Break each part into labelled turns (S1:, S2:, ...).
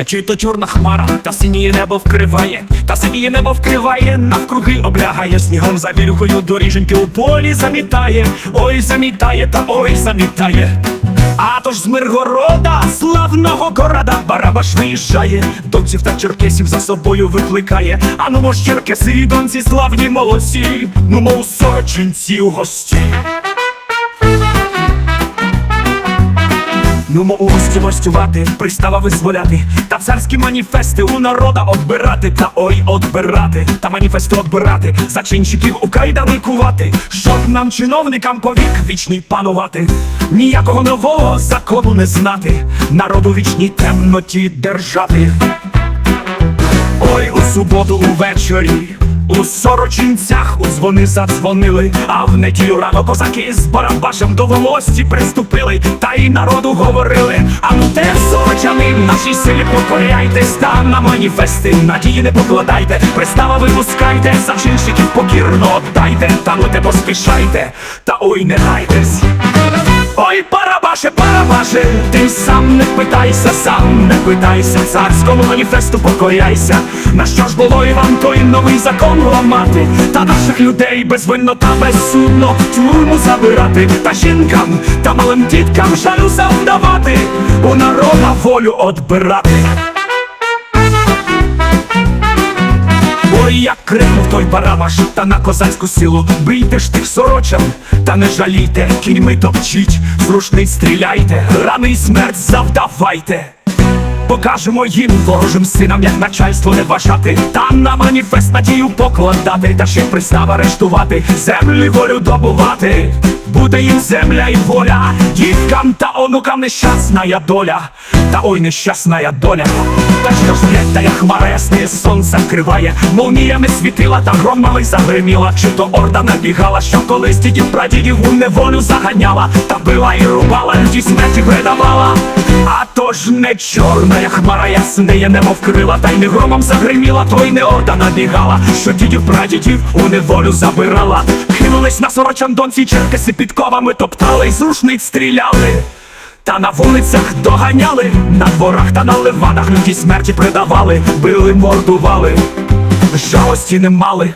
S1: Вночі то чорна хмара, та синіє небо вкриває, та синіє небо вкриває, навкруги облягає снігом за вірюхою доріженьки у полі замітає, ой, замітає, та ой, замітає. А то ж з Миргорода, славного города, Барабаш виїжджає, донців та черкесів за собою викликає. А ну мож черкеси донці славні молодці, ну мов сорочинці у гості. Ну мов у гості гостювати, пристава визволяти, та царські маніфести у народа отбирати, та ой, отбирати, та маніфести отбирати, зачинщиків у кайдани кувати, щоб нам, чиновникам, повік вічний панувати, ніякого нового закону не знати, народу вічній темноті держати. Ой, у суботу увечері у сорочинцях у дзвони задзвонили, а в неділю рано козаки з барабашем до волості приступили, та й народу говорили. А ну те сорочани, в нашій силі покоряйтесь, та на маніфести надії не покладайте, пристава випускайте, зачинщиків покірно отдайте, та ну те поспішайте, та ой не гайтесь. Ой, Барабаше, Барабаше, ти сам не питайся, сам не питайся, царському маніфесту покоряйся. На що ж було і вам той новий закон ламати, та наших людей безвинно та безсудно тюрму забирати, та жінкам та малим діткам жалю завдавати, у народа волю отбирати. Ой, як крикнув той барабаш, та на козацьку силу бийте ж тих сорочан, та не жалійте, кіньми топчіть, з рушниць стріляйте, рани й смерть завдавайте. Покажемо їм ворожим синам, як начальство не вважати, та на маніфест надію покладати, та ще пристав арештувати, землі волю добувати. Буде їм земля і воля, діткам та онукам нещасна доля, та ой, нещасна доля. Та ж та як хмара ясне сонце вкриває, молніями світила та громами загриміла, чи то орда набігала, що колись дідів прадідів у неволю заганяла, та била і рубала, ті смерті видавала. А то ж не чорна, як хмара ясне, небо вкрила, та й не громом загриміла, то й не орда набігала, що дідів прадідів у неволю забирала. Кинулись на сорочан донці, черкеси підковами топтали, й з рушниць стріляли. Та на вулицях доганяли, на дворах та на ливадах люті смерті придавали, били, мордували, жалості не мали.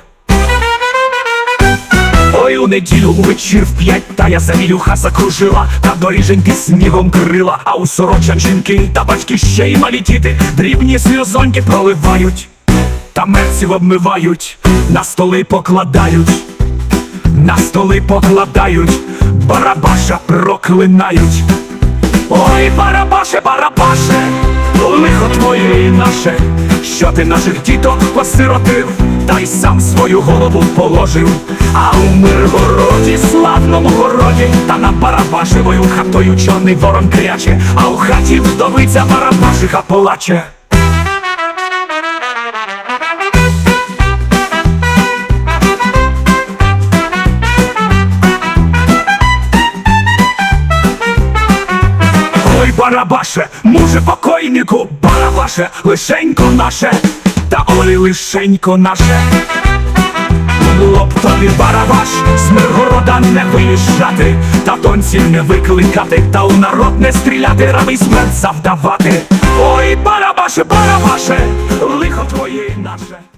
S1: Ой, у неділю у вечір в п'ять та я завірюха закружила, та доріженьки снігом крила, а у сорочан жінки та батьки ще й малі діти, дрібні сльозоньки проливають, та мерців обмивають, на столи покладають, на столи покладають, барабаша проклинають. Ой, барабаше, барабаше, лихо твоє і наше, що ти наших діток посиротив, та й сам свою голову положив. А у Миргороді, славному городі, та на барабашевою хатою чорний ворон кряче, а у хаті вдовиця барабашиха плаче. Ой, барабаше, муже покойнику, барабаше, лишенько наше, та ой, лишенько наше. Було тобі барабаш, з Миргорода не виїжджати, та тонців не викликати, та у народ не стріляти, рами смерть завдавати. Ой, барабаше, барабаше, лихо твоє наше.